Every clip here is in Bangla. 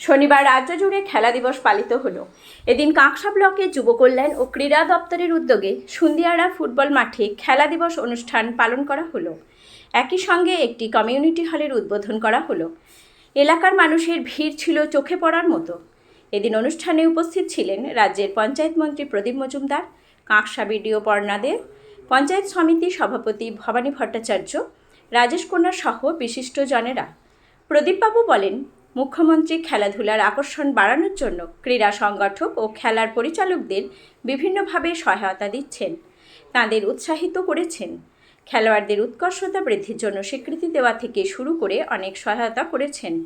শনিবার রাজ্য জুড়ে খেলা দিবস পালিত হলো। এদিন কাঁকসা ব্লকে যুব কল্যাণ ও ক্রীড়া দপ্তরের উদ্যোগে সুন্দিয়ারা ফুটবল মাঠে খেলা দিবস অনুষ্ঠান পালন করা হলো। একই সঙ্গে একটি কমিউনিটি হলের উদ্বোধন করা হলো। এলাকার মানুষের ভিড় ছিল চোখে পড়ার মতো। এদিন অনুষ্ঠানে উপস্থিত ছিলেন রাজ্যের পঞ্চায়েত মন্ত্রী প্রদীপ মজুমদার কাঁকসা বিডিও পর্ণা দে, পঞ্চায়েত সমিতি সভাপতি ভবানী ভট্টাচার্য, রাজেশ কন্যা সহ বিশিষ্টজনেরা প্রদীপবাবু বলেন মুখ্যমন্ত্রী খেলাধুলার আকর্ষণ বাড়ানোর জন্য ক্রীড়া সংগঠক ও খেলার পরিচালকদের বিভিন্নভাবে সহায়তা দিচ্ছেন। তাদের উৎসাহিত করেছেন। খেলোয়াড়দের উৎকর্ষতা বৃদ্ধির জন্য স্বীকৃতি দেওয়া থেকে শুরু করে অনেক সহায়তা করেছেন।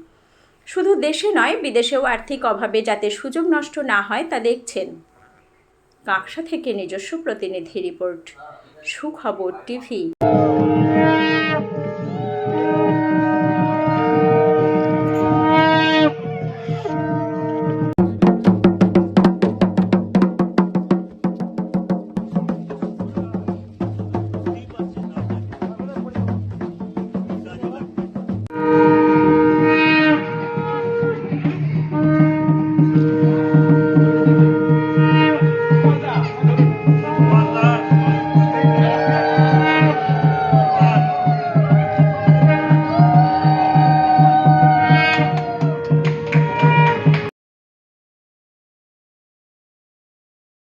শুধু দেশে নয়, বিদেশেও আর্থিক অভাবে যাতে সুযোগ নষ্ট না হয় তা দেখছেন। কাঁকসা থেকে নিজস্ব প্রতিনিধি রিপোর্ট, সুখবর টিভি।